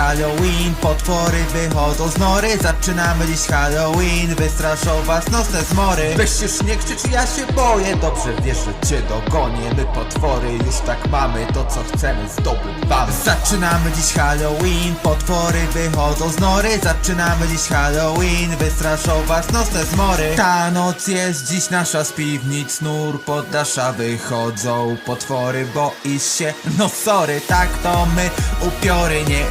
Halloween, potwory wychodzą z nory. Zaczynamy dziś Halloween, wystraszą was nocne zmory. Weź już nie krzycz, ja się boję. Dobrze wiesz, że cię dogonię. My potwory już tak mamy. To co chcemy zdobywamy. Zaczynamy dziś Halloween, potwory wychodzą z nory. Zaczynamy dziś Halloween, wystraszą was nocne zmory. Ta noc jest dziś nasza. Z piwnic Nur poddasza wychodzą potwory. Boisz się? No sorry, tak to my. Upiory nie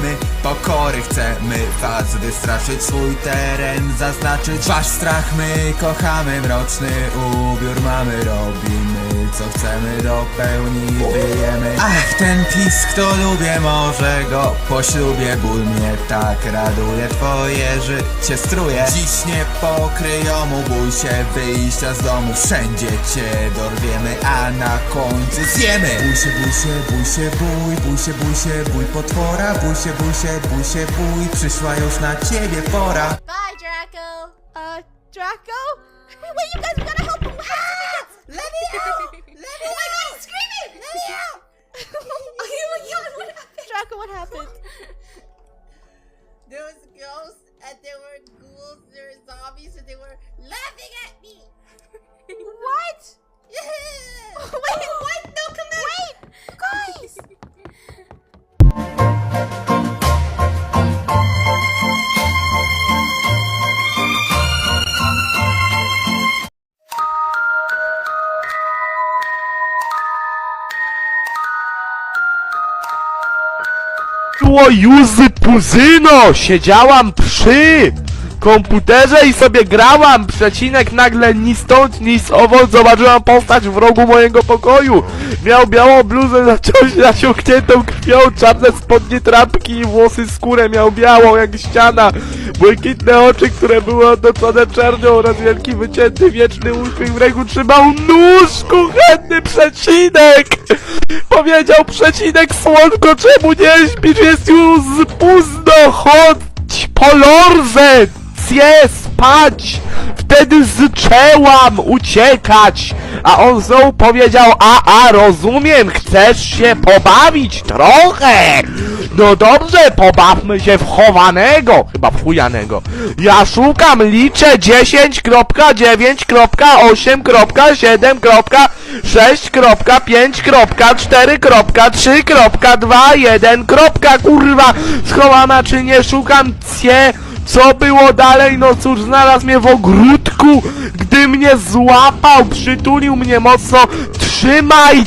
mamy pokory Chcemy was wystraszyć Swój teren zaznaczyć. Wasz strach my kochamy Mroczny ubiór mamy Robimy co chcemy do pełni Wyjemy Ach, ten pisk to lubię Może go po ślubie Ból mnie tak raduje Twoje życie struje Dziś nie pokryją mu Bój się wyjścia z domu Wszędzie cię dorwiemy A na końcu zjemy Bój się, bój się, bój się, bój Bój się, bój się, bój potwora Bój się, bój się, bój się, bój Przyszła już na ciebie pora Bye, Draco. Uh, Draco? Wait, you guys, we gotta help him. Ah! Let me out! Oh my god, he's screaming! Let me out! oh my god, what happened? Draco, what happened? There was ghosts and there were ghouls, there were zombies, and they were laughing at me. what? Yeah. Oh Wait, what? No, come back! Wait, guys! Było już puzyno! Siedziałam przy komputerze i sobie grałam! Przecinek nagle ni stąd, ni owąd zobaczyłam postać w rogu mojego pokoju! Miał białą bluzę nasiąkniętą krwią, czarne spodnie trampki i włosy skórę miał białą jak ściana! Błękitne oczy, które były otoczone czernią oraz wielki wycięty wieczny uśmiech w ręku trzymał nóż kuchenny przecinek! Powiedział przecinek słonko, czemu nie śpisz? Jest już późno, chodź po lorzę! Cie spać! Wtedy zaczęłam uciekać! A on znowu powiedział, a, a, rozumiem, chcesz się pobawić trochę! No dobrze, pobawmy się w chowanego, chyba w chujanego. Ja szukam, liczę 10.9.8.7.6.5.4.3.2.1. Kurwa, schowana czy nie szukam cie co było dalej? No cóż, znalazł mnie w ogródku, gdy mnie złapał, przytulił mnie mocno, trzymaj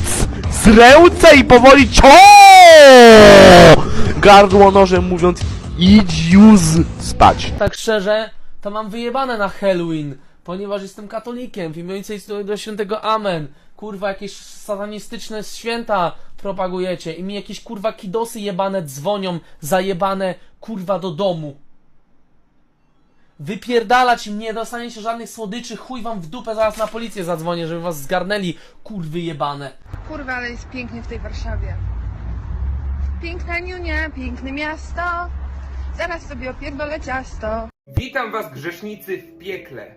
z ręce i powoli cio! Gardło nożem mówiąc, idź już spać. tak szczerze, to mam wyjebane na Halloween, ponieważ jestem katolikiem, w imię Ojca i do Świętego Amen. Kurwa, jakieś satanistyczne święta propagujecie i mi jakieś kurwa kidosy jebane dzwonią, zajebane kurwa do domu. Wypierdalać im nie dostaniecie żadnych słodyczy, chuj wam w dupę, zaraz na policję zadzwonię, żeby was zgarnęli, kurwy jebane. Kurwa, ale jest pięknie w tej Warszawie. Piękna Niunia, piękne miasto. Zaraz sobie opierdolę ciasto. Witam was grzesznicy w piekle.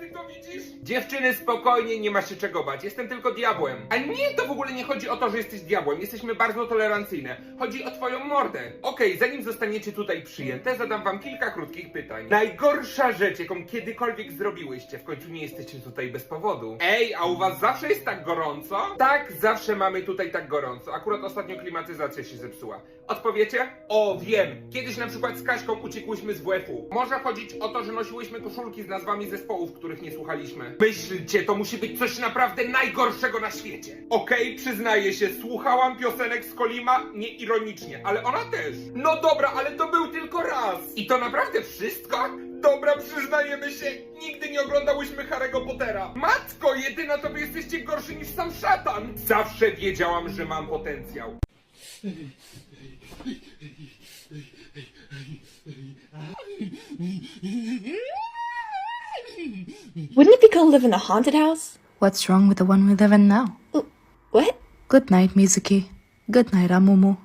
Ty to widzisz? Dziewczyny, spokojnie, nie ma się czego bać. Jestem tylko diabłem. A nie, to w ogóle nie chodzi o to, że jesteś diabłem. Jesteśmy bardzo tolerancyjne. Chodzi o twoją mordę. Okej, zanim zostaniecie tutaj przyjęte, zadam wam kilka krótkich pytań. Najgorsza rzecz, jaką kiedykolwiek zrobiłyście. W końcu nie jesteście tutaj bez powodu. Ej, a u was zawsze jest tak gorąco? Tak, zawsze mamy tutaj tak gorąco. Akurat ostatnio klimatyzacja się zepsuła. Odpowiecie? O, wiem. Kiedyś na przykład z Kaśką uciekłyśmy z WF-u. Może chodzić o to, że nosiłyśmy koszulki z nazwami zespołów, których nie słuchaliśmy. Myślcie, to musi być coś naprawdę najgorszego na świecie. Okej, przyznaję się, słuchałam piosenek z Kolima nieironicznie, ale ona też. No dobra, ale to był tylko raz. I to naprawdę wszystko? Dobra, przyznajemy się, nigdy nie oglądałyśmy Harry'ego Pottera. Matko, jedyna to wy jesteście gorszy niż sam szatan. Zawsze wiedziałam, że mam potencjał. Wouldn't it be cool to live in a haunted house? What's wrong with the one we live in now? Uh, what? Good night, Mizuki. Good night, Amumu.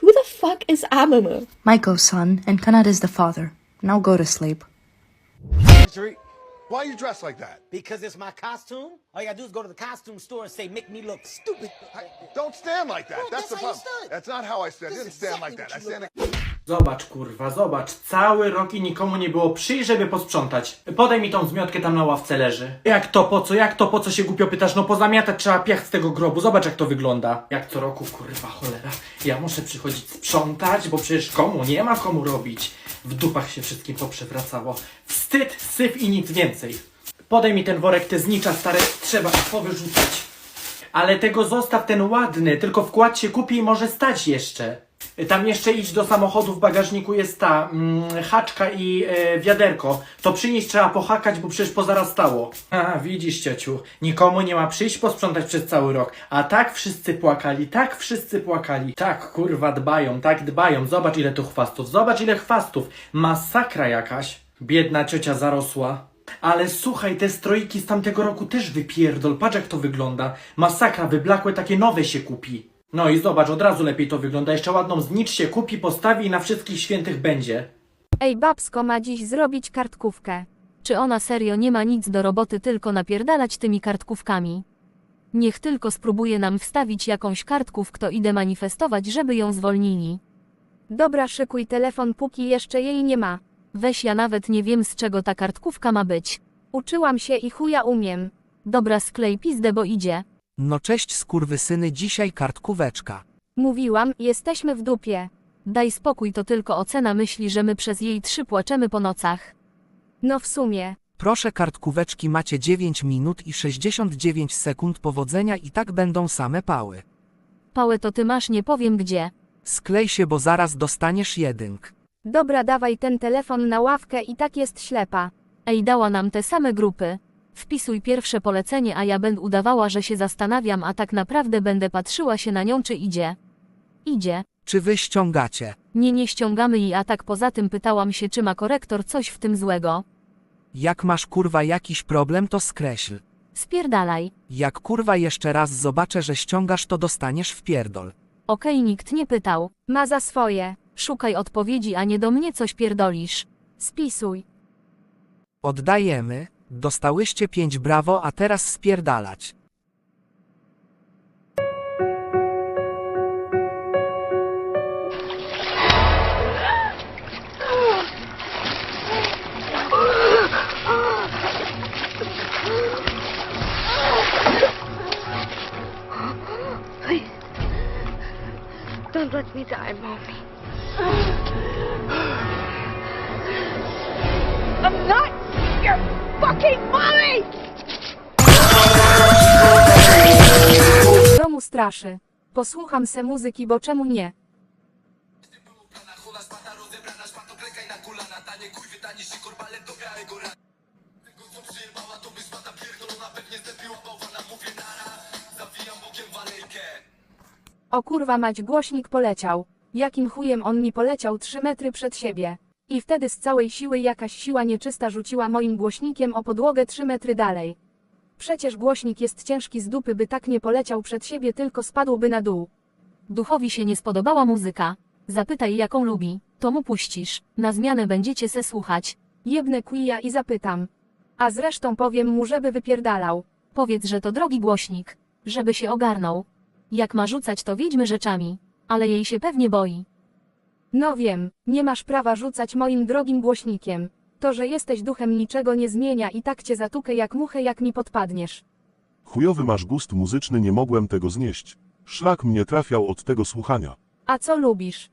Who the fuck is Amumu? Maiko's son, and Kanada's the father. Now go to sleep. Why are you dressed like that? Because it's my costume. All you gotta do is go to the costume store and say, make me look stupid. I, don't stand like that. Well, that's, that's the how you problem. stood. That's not how I stand. I didn't is stand like that. I what you stand. Zobacz, kurwa, zobacz. Cały rok i nikomu nie było przyjść, żeby posprzątać. Podaj mi tą zmiotkę, tam na ławce leży. Jak to, po co, jak to, po co się głupio pytasz? No pozamiatać trzeba piach z tego grobu. Zobacz, jak to wygląda. Jak co roku, kurwa, cholera. Ja muszę przychodzić sprzątać, bo przecież komu, nie ma komu robić. W dupach się wszystkim poprzewracało. Wstyd, syf i nic więcej. Podaj mi ten worek, te znicza stare, trzeba powyrzucać. Ale tego zostaw ten ładny, tylko wkład się kupi i może stać jeszcze. Tam jeszcze idź do samochodu, w bagażniku jest ta mm, haczka i e, wiaderko. To przynieść trzeba pohakać, bo przecież pozarastało. A, widzisz ciociu, nikomu nie ma przyjść posprzątać przez cały rok. A tak wszyscy płakali, tak wszyscy płakali. Tak, kurwa, dbają, tak dbają. Zobacz ile tu chwastów, zobacz ile chwastów. Masakra jakaś. Biedna ciocia zarosła. Ale słuchaj, te strojki z tamtego roku też wypierdol. Patrz jak to wygląda. Masakra, wyblakłe takie nowe się kupi. No i zobacz, od razu lepiej to wygląda. Jeszcze ładną znicz się kupi, postawi i na wszystkich świętych będzie. Ej, babsko ma dziś zrobić kartkówkę. Czy ona serio nie ma nic do roboty, tylko napierdalać tymi kartkówkami? Niech tylko spróbuje nam wstawić jakąś kartków, kto idę manifestować, żeby ją zwolnili. Dobra, szykuj telefon, póki jeszcze jej nie ma. Weź ja nawet nie wiem z czego ta kartkówka ma być. Uczyłam się i chuja umiem. Dobra, sklej pizdę, bo idzie. No cześć skurwysyny, dzisiaj kartkóweczka. Mówiłam, jesteśmy w dupie. Daj spokój, to tylko ocena myśli, że my przez jej trzy płaczemy po nocach. No w sumie. Proszę kartkóweczki macie 9 minut i 69 sekund powodzenia i tak będą same pały. Pałę to ty masz, nie powiem gdzie. Sklej się, bo zaraz dostaniesz jedynk. Dobra, dawaj ten telefon na ławkę i tak jest ślepa. Ej, dała nam te same grupy. Wpisuj pierwsze polecenie, a ja będę udawała, że się zastanawiam, a tak naprawdę będę patrzyła się na nią, czy idzie. Idzie. Czy wy ściągacie? Nie, nie ściągamy jej, a tak poza tym pytałam się, czy ma korektor coś w tym złego. Jak masz kurwa jakiś problem, to skreśl. Spierdalaj. Jak kurwa jeszcze raz zobaczę, że ściągasz, to dostaniesz w pierdol. Okej, nikt nie pytał. Ma za swoje. Szukaj odpowiedzi, a nie do mnie coś pierdolisz. Spisuj. Oddajemy. Dostałyście 5 brawo, a teraz spierdalać. Don't let me die, mommy. I'm not your fucking mommy! W domu straszy. Posłucham se muzyki, bo czemu nie? O kurwa mać, głośnik poleciał. Jakim chujem on mi poleciał 3 metry przed siebie. I wtedy z całej siły jakaś siła nieczysta rzuciła moim głośnikiem o podłogę 3 metry dalej. Przecież głośnik jest ciężki z dupy, by tak nie poleciał przed siebie, tylko spadłby na dół. Duchowi się nie spodobała muzyka. Zapytaj, jaką lubi, to mu puścisz. Na zmianę będziecie se słuchać. Jebnę kuja i zapytam. A zresztą powiem mu, żeby wypierdalał. Powiedz, że to drogi głośnik. Żeby się ogarnął. Jak ma rzucać, to wiedźmy rzeczami. Ale jej się pewnie boi. No wiem, nie masz prawa rzucać moim drogim głośnikiem. To, że jesteś duchem niczego nie zmienia i tak cię zatukę jak muchę, jak mi podpadniesz. Chujowy masz gust muzyczny, nie mogłem tego znieść. Szlak mnie trafiał od tego słuchania. A co lubisz?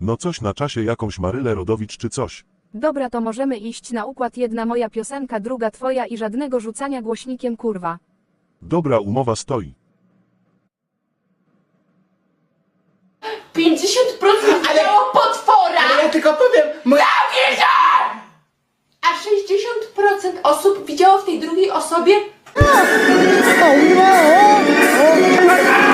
No coś na czasie, jakąś Marylę Rodowicz czy coś. Dobra, to możemy iść na układ jedna moja piosenka, druga twoja i żadnego rzucania głośnikiem kurwa. Dobra umowa stoi. 50% widziało potwora! Ale ja tylko powiem, moja... A 60% osób widziało w tej drugiej osobie? Got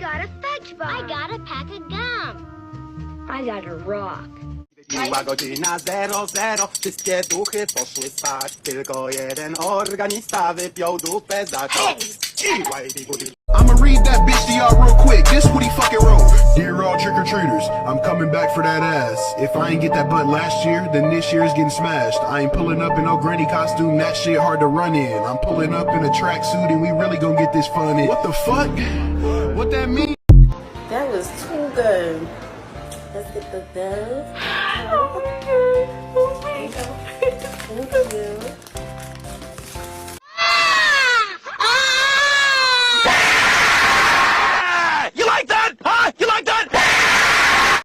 got a fudge bar. I got a pack of gum. I got a rock. Była godzina 00, wszystkie duchy poszły spać Tylko jeden organista wypiął dupę za to I'ma read that bitch to y'all real quick. This what he fucking wrote. Dear all trick or treaters, I'm coming back for that ass. If I ain't get that butt last year, then this year's getting smashed. I ain't pulling up in no granny costume, that shit hard to run in. I'm pulling up in a tracksuit and we really gonna get this fun in. What the fuck? What that mean? That was too good. Let's get the dove.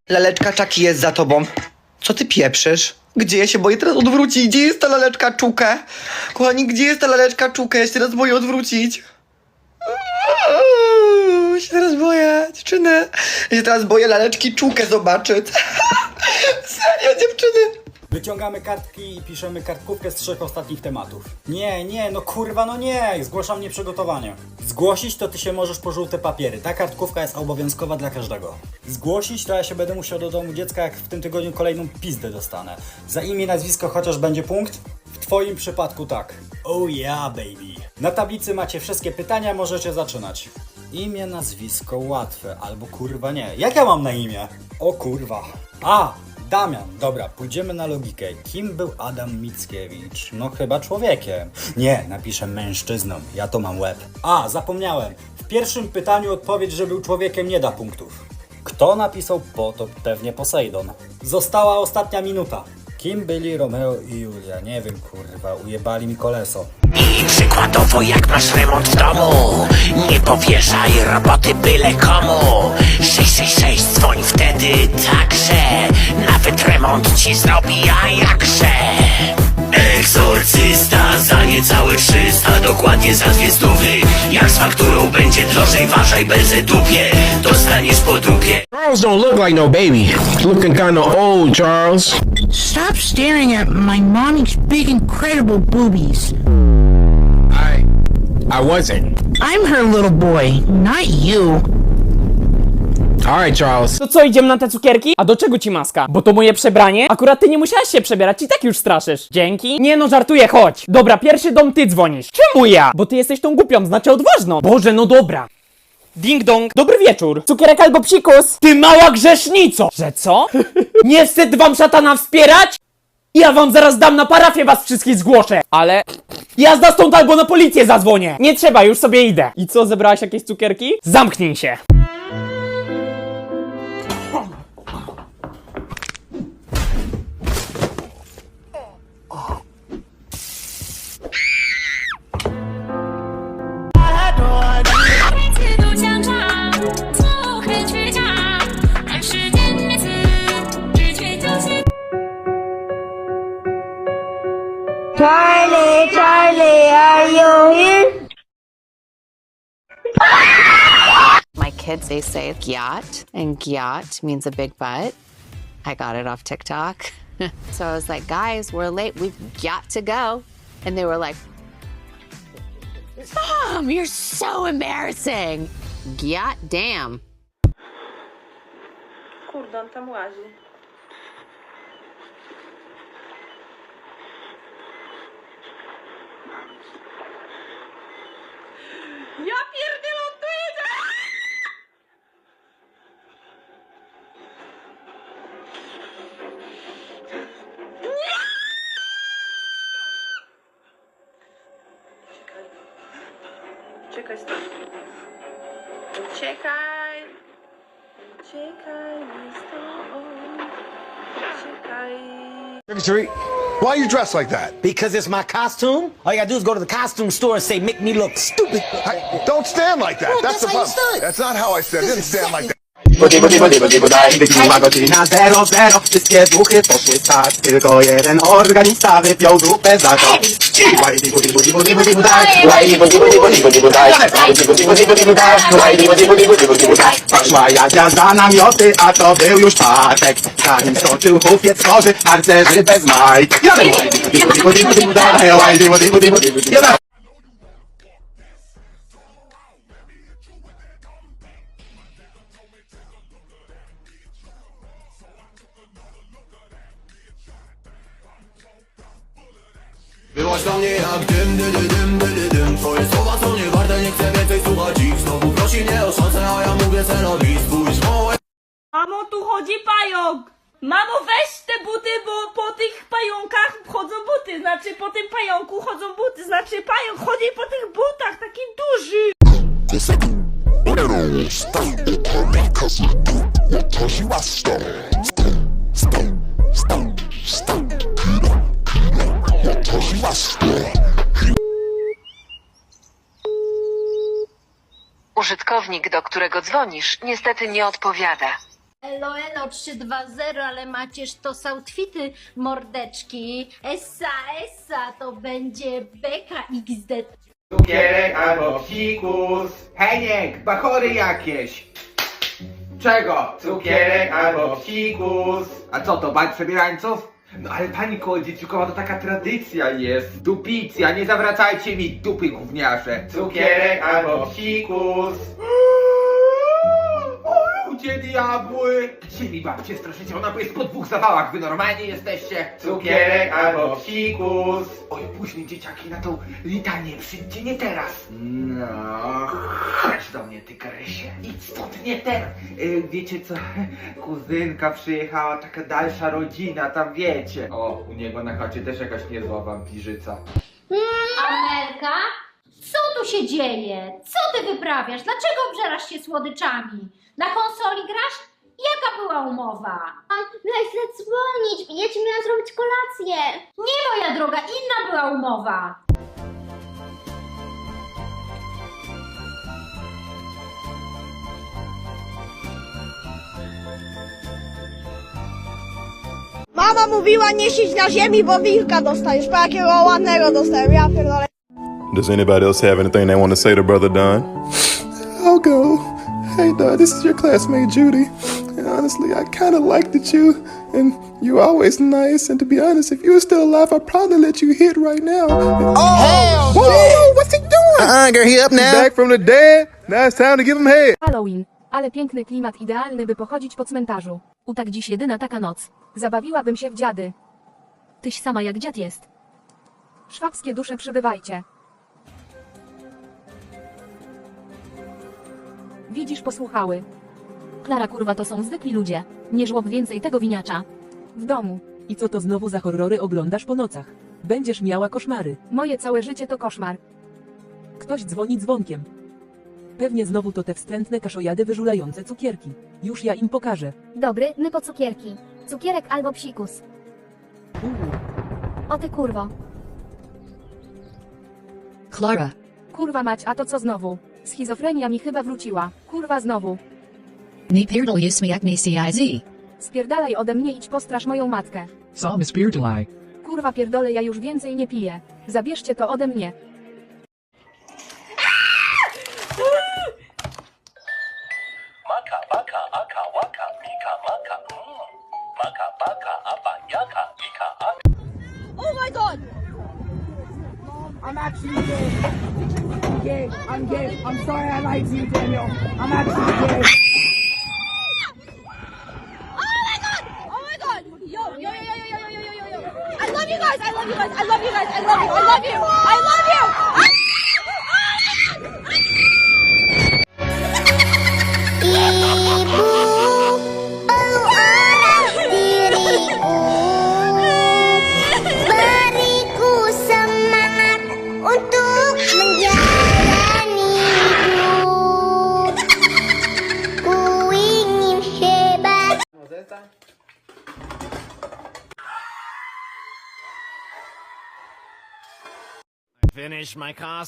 Laleczka Czaki jest za tobą. Co ty pieprzysz? Gdzie ja się boję teraz odwrócić? Gdzie jest ta laleczka Czukę? Kochani, gdzie jest ta laleczka Czukę? Ja się teraz boję odwrócić. Uuu, się teraz boję, dziewczyny. Ja się teraz boję laleczki Czukę zobaczyć. Serio, dziewczyny. Wyciągamy kartki i piszemy kartkówkę z trzech ostatnich tematów. Nie, nie, no kurwa, no nie, zgłaszam nieprzygotowanie. Zgłosić to ty się możesz po żółte papiery. Ta kartkówka jest obowiązkowa dla każdego. Zgłosić to ja się będę musiał do domu dziecka, jak w tym tygodniu kolejną pizdę dostanę. Za imię, nazwisko chociaż będzie punkt? W twoim przypadku tak. Oh yeah, baby. Na tablicy macie wszystkie pytania, możecie zaczynać. Imię, nazwisko łatwe, albo kurwa nie. Jak ja mam na imię? O kurwa. A, Damian, dobra, pójdziemy na logikę. Kim był Adam Mickiewicz? No chyba człowiekiem. Nie, napiszę mężczyzną, ja to mam łeb. A, zapomniałem. W pierwszym pytaniu odpowiedź, że był człowiekiem nie da punktów. Kto napisał potop? Pewnie Posejdon. Została ostatnia minuta. Kim byli Romeo i Julia? Nie wiem, kurwa, ujebali mi koleso. I przykładowo jak masz remont w domu Nie powierzaj roboty byle komu 666 dzwoń wtedy także Remont ci zrobi, a jakże Egzorcysta za niecałe 300 Dokładnie za dwie stówy. Jak z fakturą będzie drożej Ważaj bezę dupie. Dostaniesz po dupie. Charles don't look like no baby. Looking kinda old, Charles. Stop staring at my mommy's big incredible boobies. I, I wasn't. I'm her little boy, not you All right, Charles. To co, idziemy na te cukierki? A do czego ci maska? Bo to moje przebranie? Akurat ty nie musiałaś się przebierać i tak już straszysz. Dzięki. Nie no, żartuję, chodź. Dobra, pierwszy dom ty dzwonisz. Czemu ja? Bo ty jesteś tą głupią, znaczy odważną. Boże, no dobra. Ding dong, dobry wieczór. Cukierek albo psikus? Ty mała grzesznico! Że co? nie wstyd wam szatana wspierać? Ja wam zaraz dam na parafię was wszystkich zgłoszę. Ale... Jazda stąd albo na policję zadzwonię. Nie trzeba, już sobie idę. I co, zebrałaś jakieś cukierki? Zamknij się. Charlie, Charlie, are you here? My kids, they say gyat, and gyat means a big butt. I got it off TikTok. so I was like, guys, we're late. We've got to go. And they were like, Mom, you're so embarrassing. Gyat damn. Kurde, on tam Ja pierdolę, tu jedzie! Uciekaj stąd. Uciekaj. Uciekaj stąd. Uciekaj. Why are you dressed like that? Because it's my costume. All you gotta do is go to the costume store and say, make me look stupid. Don't stand like that. Well, that's that's the how you problem. stood. That's not how I said. I didn't is stand like Bo dziwo, dziwo, dziwo, godzina zero, zero Wszystkie duchy poszły stać Tylko jeden organista wypiął dupę za to Łaj, dziwo, namioty, a to był już patek Zanim stoczył chłopiec chorzy, harcerzy bez majt Byłaś dla mnie jak dym, dy, dy, dym, dy, dy, dym Twoje słowa są niewarte, nie chcę więcej słuchać ich Znowu prosi mnie o szansę, a ja mówię celowi Spójrz moje Mamo, tu chodzi pająk! Mamo, weź te buty, bo po tych pająkach chodzą buty. Znaczy, po tym pająku chodzą buty. Znaczy, pająk chodzi po tych butach, taki duży. Użytkownik, do którego dzwonisz, niestety nie odpowiada. Elo, elo, 320, ale macież to są outfity, mordeczki. Essa, essa, to będzie beka XD. Cukierek albo psikus Heniek, bachory jakieś Czego? Cukierek albo psikus A co to, bal przebierańców? No ale pani Kołodziejczykowa to taka tradycja jest. Dupicja, nie zawracajcie mi dupy gówniarze. Cukierek albo psikus Ludzie diabły? Mi babcie straszycie? Ona jest po dwóch zawałach, wy normalnie jesteście. Cukierek albo psikus. Oj, później dzieciaki na tą litanię przyjdźcie, nie teraz. No, chodź do mnie ty Krysie Idź stąd, nie teraz y, Wiecie co, kuzynka przyjechała, taka dalsza rodzina, tam wiecie. O, u niego na chacie też jakaś niezła wampirzyca. Amelka? Co tu się dzieje? Co ty wyprawiasz? Dlaczego obżerasz się słodyczami? Na konsoli grasz? Jaka była umowa? Miałeś zadzwonić, ja ci miałam zrobić kolację. Nie moja droga, inna była umowa. Mama mówiła nie siedź na ziemi, bo wilka dostaniesz. Po jakiego ładnego dostałem, ja pierdolę. Does anybody else have anything they want to say to Brother Don? I'll go. Hey, Don, this is your classmate Judy. And honestly, I kind of liked it you, and you're always nice. And to be honest, if you were still alive, I'd probably let you hit right now. Oh, whoa, what's he doing? Uh-uh, girl, he up now Back from the dead. Now it's time to give him head. Halloween. Ale piękny klimat idealny, by pochodzić po cmentarzu. U tak dziś jedyna taka noc. Zabawiłabym się w dziady. Tyś sama jak dziad jest. Szwabskie dusze przybywajcie. Widzisz, posłuchały. Klara kurwa to są zwykli ludzie. Nie żłob więcej tego winiacza. W domu. I co to znowu za horrory oglądasz po nocach? Będziesz miała koszmary. Moje całe życie to koszmar. Ktoś dzwoni dzwonkiem. Pewnie znowu to te wstrętne kaszojady wyżulające cukierki. Już ja im pokażę. Dobry, my po cukierki. Cukierek albo psikus. O ty kurwo. Klara. Kurwa mać, a to co znowu? Schizofrenia mi chyba wróciła. Kurwa znowu. Nie pierdol jest mi jak nie CIZ. Spierdalaj ode mnie idź postraż moją matkę. Sam spierdolaj. Kurwa pierdolę, ja już więcej nie piję. Zabierzcie to ode mnie.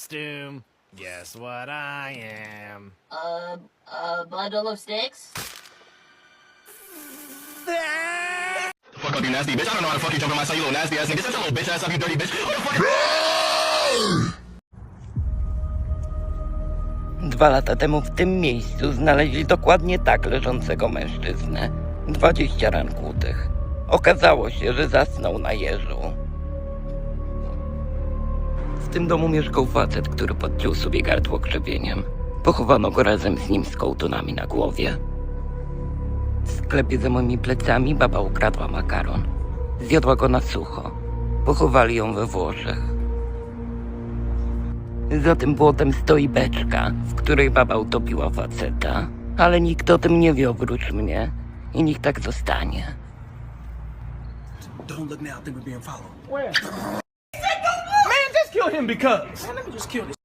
Costume. Guess what I am? Uh, a bundle of sticks? Fuck up, you nasty bitch. I don't know how to fuck you jump on my son, you little nasty ass nigga. Shut your little bitch ass up, you dirty bitch. What the fuck? Dwa lata temu w tym miejscu znaleźli dokładnie tak leżącego mężczyznę. 20 ran kłutych. Okazało się, że zasnął na jeżu. W tym domu mieszkał facet, który podciął sobie gardło krzywieniem. Pochowano go razem z nim z kołtunami na głowie. W sklepie za moimi plecami baba ukradła makaron. Zjadła go na sucho. Pochowali ją we Włoszech. Za tym błotem stoi beczka, w której baba utopiła faceta. Ale nikt o tym nie wie oprócz mnie. I niech tak zostanie. Don't look now, I think we're being followed. Just kill him because. Man, let me just kill this